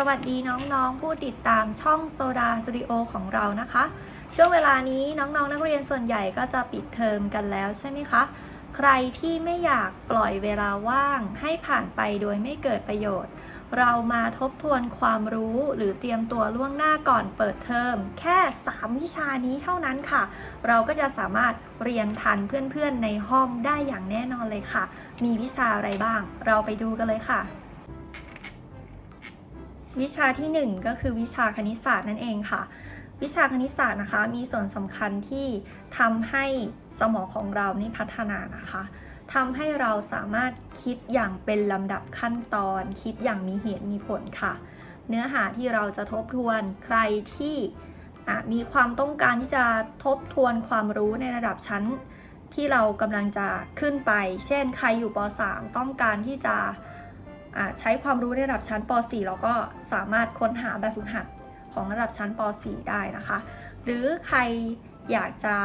สวัสดีน้องๆ ผู้ติดตามช่องโซดาสตูดิโอของเรานะคะ ช่วงเวลานี้น้องๆ นักเรียนส่วนใหญ่ก็จะปิดเทอมกันแล้วใช่ไหมคะ ใครที่ไม่อยากปล่อยเวลาว่างให้ผ่านไปโดยไม่เกิดประโยชน์ เรามาทบทวนความรู้หรือเตรียมตัวล่วงหน้าก่อนเปิดเทอม แค่ 3 วิชานี้เท่านั้นค่ะ เราก็จะสามารถเรียนทันเพื่อนๆในห้องได้อย่างแน่นอนเลยค่ะ มีวิชาอะไรบ้าง เราไปดูกันเลยค่ะ วิชาที่ 1 ก็คือวิชาคณิตศาสตร์นั่นเองค่ะ วิชาคณิตศาสตร์นะคะมีส่วนสำคัญที่ทำให้สมองของเรานี่พัฒนานะคะทำให้เราสามารถคิดอย่างเป็นลำดับขั้นตอน คิดอย่างมีเหตุมีผลค่ะ เนื้อหาที่เราจะทบทวนใครที่มีความต้องการที่จะทบทวนความรู้ในระดับชั้นที่เรากำลังจะขึ้นไป เช่น ใครอยู่ป .3 ต้องการที่จะ ใช้ความรู้ในระดับชั้นป .4 เราก็สามารถค้นหาแบบฝึกหัดของระดับชั้นป .4 ได้นะคะ หรือใครอยากจะ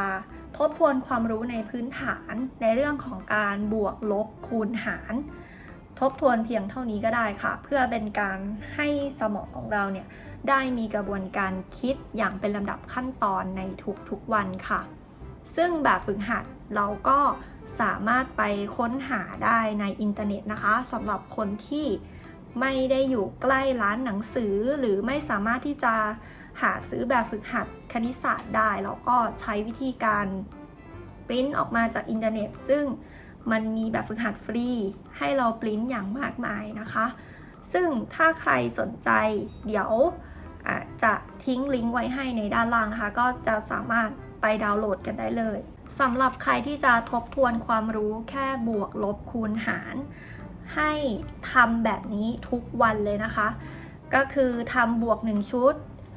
ทบทวนความรู้ในพื้นฐานในเรื่องของการบวกลบคูณหาร ทบทวนเพียงเท่านี้ก็ได้ค่ะ เพื่อเป็นการให้สมองของเราเนี่ยได้มีกระบวนการคิดอย่างเป็นลำดับขั้นตอนในทุกๆวันค่ะ ซึ่งแบบฝึกหัดเราก็ สามารถไปค้นหาได้ในอินเทอร์เน็ตนะคะสำหรับคนที่ไม่ได้อยู่ใกล้ร้านหนังสือ หรือไม่สามารถที่จะหาซื้อแบบฝึกหัดคณิตศาสตร์ได้เราก็ใช้วิธีการปริ้นออกมาจากอินเทอร์เน็ต ซึ่งมันมีแบบฝึกหัดฟรี ให้เราปริ้นอย่างมากมายนะคะ ซึ่งถ้าใครสนใจเดี๋ยวะจะทิ้งลิงก์ไว้ให้ในด้านล่างนะคะ ก็จะสามารถไปดาวน์โหลดกันได้เลย สำหรับใครที่จะทบทวนความรู้แค่บวกลบคูณหาร ให้ทำแบบนี้ทุกวันเลยนะคะ ก็คือทำบวก 1 ชุด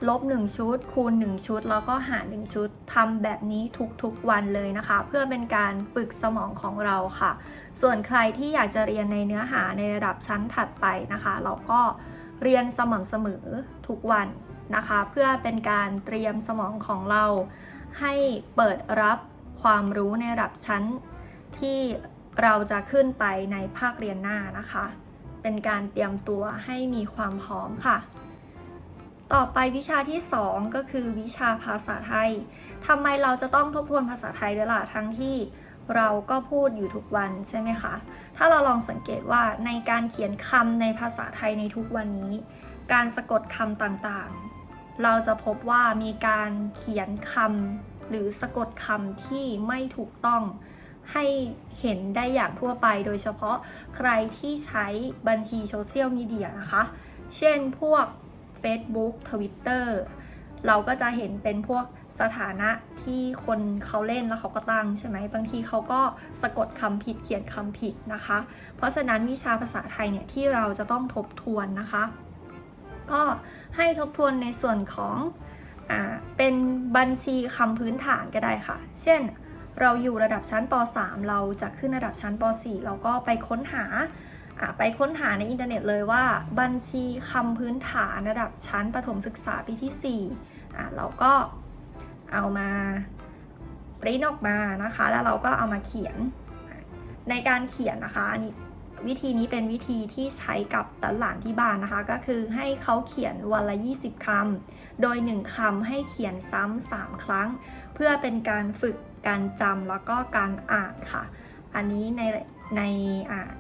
ลบ 1 ชุด คูณ 1 ชุด แล้วก็หาร 1 ชุดทำแบบนี้ทุกๆวันเลยนะคะ เพื่อเป็นการฝึกสมองของเราค่ะ ส่วนใครที่อยากจะเรียนในเนื้อหาในระดับชั้นถัดไปนะคะ เราก็เรียนสม่ำเสมอทุกวันนะคะ เพื่อเป็นการเตรียมสมองของเราให้เปิดรับ ความรู้ในระดับชั้นที่เราจะขึ้นไปในภาคเรียนหน้านะคะ เป็นการเตรียมตัวให้มีความพร้อมค่ะ ต่อไปวิชาที่ 2 ก็คือวิชาภาษาไทยทำไมเราจะต้องทบทวนภาษาไทยด้วยล่ะทั้งที่เราก็พูดอยู่ทุกวันใช่ไหมคะ ถ้าเราลองสังเกตว่าในการเขียนคำในภาษาไทยในทุกวันนี้ การสะกดคำต่างๆ เราจะพบว่ามีการเขียนคำ หรือสะกดคำที่ไม่ถูกต้องให้เห็นได้อย่างทั่วไป โดยเฉพาะใครที่ใช้บัญชีโซเชียลมีเดียนะคะ เช่นพวก Facebook Twitter เราก็จะเห็นเป็นพวกสถานะที่คนเขาเล่นแล้วเขาก็ตั้งใช่ไหมบางทีเขาก็สะกดคำผิดเขียนคำผิดนะคะ เพราะฉะนั้นวิชาภาษาไทยเนี่ยที่เราจะต้องทบทวนนะคะ ก็ให้ทบทวนในส่วนของ อ่าเป็นบัญชีคำพื้นฐานก็ได้ค่ะ เช่น เราอยู่ระดับชั้นป .3 เราจะขึ้นระดับชั้นป .4 เราก็ไปค้นหาไปค้นหาในอินเทอร์เน็ตเลยว่า บัญชีคำพื้นฐานระดับชั้นประถมศึกษาปีที่4อ่เราก็เอามาปริ้นออกมานะคะ แล้วเราก็เอามาเขียนในการเขียนนะคะ อันนี้ วิธีนี้เป็นวิธีที่ใช้กับหลานที่บ้านนะคะ ก็คือให้เขาเขียนวันละ 20คำโดย 1คำให้เขียนซ้ำ3ครั้ง เพื่อเป็นการฝึกการจำแล้วก็การอ่านค่ะ อันนี้ในใน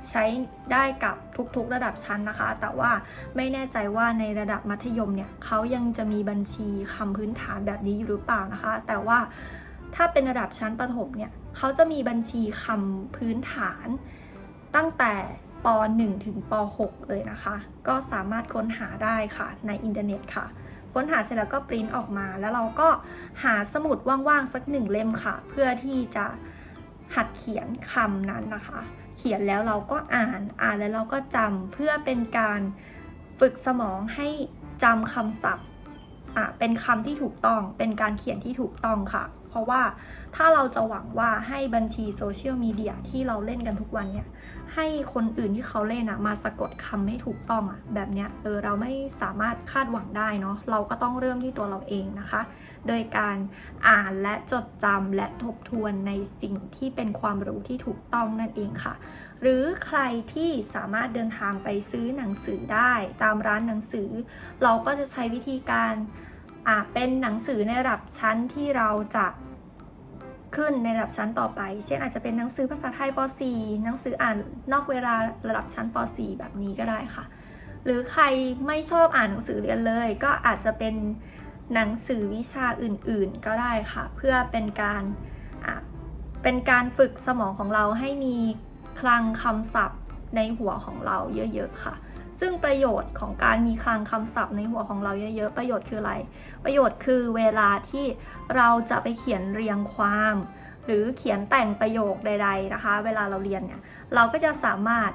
ใช้ได้กับทุกๆระดับชั้นนะคะ แต่ว่าไม่แน่ใจว่าในระดับมัธยมเนี่ยเขายังจะมีบัญชีคำพื้นฐานแบบนี้อยู่หรือเปล่านะคะ แต่ว่าถ้าเป็นระดับชั้นประถมเนี่ยเขาจะมีบัญชีคำพื้นฐาน ตั้งแต่ป .1 ถึงป .6 เลยนะคะ ก็สามารถค้นหาได้ค่ะในอินเทอร์เน็ตค่ะ ค้นหาเสร็จแล้วก็ปริ้นออกมาแล้วเราก็หาสมุดว่างๆสักหนึ่งเล่มค่ะ เพื่อที่จะหัดเขียนคำนั้นนะคะ เขียนแล้วเราก็อ่านอ่านแล้วเราก็จำเพื่อเป็นการฝึกสมองให้จำคำศัพท์อะเป็นคำที่ถูกต้อง เป็นการเขียนที่ถูกต้องค่ะ ราะว่าถ้าเราจะหวังว่าให้บัญชีโซเชียลมีเดียที่เราเล่นกันทุกวันเนี่ยให้คนอื่นที่เขาเล่นอะมาสะกดคำให้ถูกต้องอะแบบเนี้ยเออเราไม่สามารถคาดหวังได้เนาะเราก็ต้องเริ่มที่ตัวเราเองนะคะ โดยการอ่านและจดจำและทบทวนในสิ่งที่เป็นความรู้ที่ถูกต้องนั่นเองค่ะ หรือใครที่สามารถเดินทางไปซื้อหนังสือได้ตามร้านหนังสือ เราก็จะใช้วิธีการอ่าเป็นหนังสือในระดับชั้นที่เราจะ ขึ้นในระดับชั้นต่อไป เช่นอาจจะเป็นหนังสือภาษาไทยป .4 หนังสืออ่านนอกเวลาระดับชั้นป .4 แบบนี้ก็ได้ค่ะ หรือใครไม่ชอบอ่านหนังสือเรียนเลย ก็อาจจะเป็นหนังสือวิชาอื่นๆ ก็ได้ค่ะ เพื่อเป็นการเป็นการฝึกสมองของเราให้มีคลังคำศัพท์ในหัวของเราเยอะๆค่ะ ซึ่งประโยชน์ของการมีคลังคำศัพท์ในหัวของเราเยอะๆ ประโยชน์คืออะไร ประโยชน์คือเวลาที่เราจะไปเขียนเรียงความ หรือเขียนแต่งประโยคใด ๆนะคะ เวลาเราเรียนเนี่ยเราก็จะสามารถ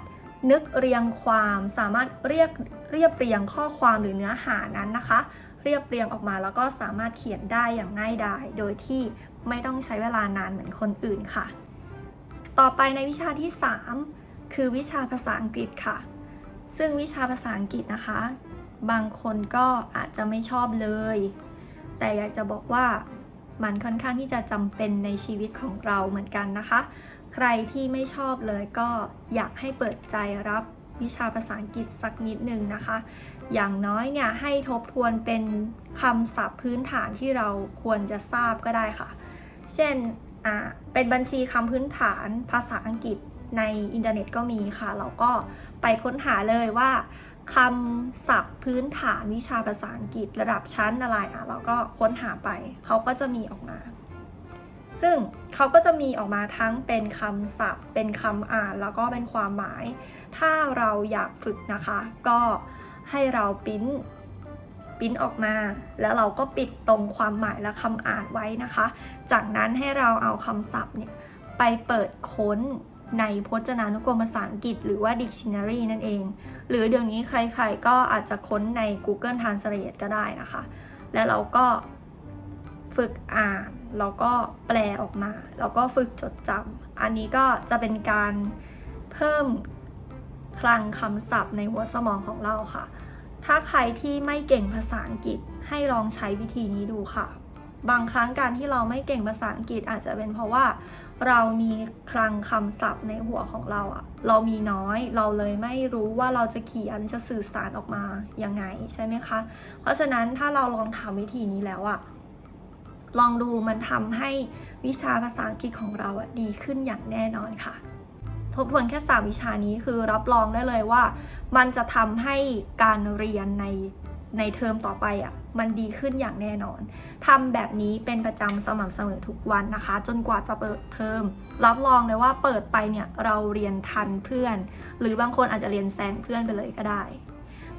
นึกเรียงความ สามารถเรียกเรียบเรียงข้อความหรือเนื้อหานั้นนะคะ เรียบเรียงออกมาแล้วก็สามารถเขียนได้อย่างง่ายดายโดยที่ไม่ต้องใช้เวลานานเหมือนคนอื่นค่ะ ต่อไปในวิชาที่ 3 คือวิชาภาษาอังกฤษค่ะ ซึ่งวิชาภาษาอังกฤษนะคะ บางคนก็อาจจะไม่ชอบเลย แต่อยากจะบอกว่ามันค่อนข้างที่จะจำเป็นในชีวิตของเราเหมือนกันนะคะ ใครที่ไม่ชอบเลยก็อยากให้เปิดใจรับวิชาภาษาอังกฤษสักนิดหนึ่งนะคะ อย่างน้อยเนี่ยให้ทบทวนเป็นคำศัพท์พื้นฐานที่เราควรจะทราบก็ได้ค่ะ เช่น เป็นบัญชีคำพื้นฐานภาษาอังกฤษ ในอินเทอร์เน็ตก็มีค่ะ เราก็ไปค้นหาเลยว่าคำศัพท์พื้นฐานวิชาภาษาอังกฤษระดับชั้นอะไรอะเราก็ค้นหาไป เขาก็จะมีออกมา ซึ่งเขาก็จะมีออกมาทั้งเป็นคำศัพท์ เป็นคำอ่านแล้วก็เป็นความหมาย ถ้าเราอยากฝึกนะคะ ก็ให้เราปิ้นปิ้นออกมา แล้วเราก็ปิดตรงความหมายและคำอ่านไว้นะคะ จากนั้นให้เราเอาคำศัพท์เนี่ยไปเปิดค้น ในพจนานุกรมภาษาอังกฤษหรือว่า dictionary นั่นเอง หรือเดี๋ยวนี้ใครๆก็อาจจะค้นใน Google Translate ก็ได้นะคะ แล้วเราก็ฝึกอ่านแล้วก็แปลออกมา แล้วก็ฝึกจดจำอันนี้ก็จะเป็นการเพิ่มคลังคำศัพท์ในหัวสมองของเราค่ะ ถ้าใครที่ไม่เก่งภาษาอังกฤษให้ลองใช้วิธีนี้ดูค่ะ บางครั้งการที่เราไม่เก่งภาษาอังกฤษอาจจะเป็นเพราะว่าเรามีคลังคำศัพท์ในหัวของเราอะเรามีน้อยเราเลยไม่รู้ว่าเราจะเขียนจะสื่อสารออกมายังไงใช่ไหมคะ เพราะฉะนั้นถ้าเราลองทำวิธีนี้แล้วอะลองดูมันทำให้วิชาภาษาอังกฤษของเราอะดีขึ้นอย่างแน่นอนค่ะ ทบทวนแค่ 3 วิชานี้คือรับรองได้เลยว่า มันจะทำให้การเรียนใน ในเทอมต่อไปอะ่ะมันดีขึ้นอย่างแน่นอนทำแบบนี้เป็นประจำสม่ำเสมอทุกวันนะคะ จนกว่าจะเปิดเทอมรับรองเลยว่าเปิดไปเนี่ยเราเรียนทันเพื่อน หรือบางคนอาจจะเรียนแซงเพื่อนไปเลยก็ได้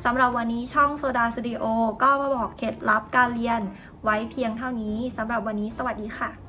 สำหรับวันนี้ช่องโซดาสตูดิโอก็มาบอกเคล็ดลับการเรียนไว้เพียงเท่านี้สำหรับวันนี้สวัสดีค่ะ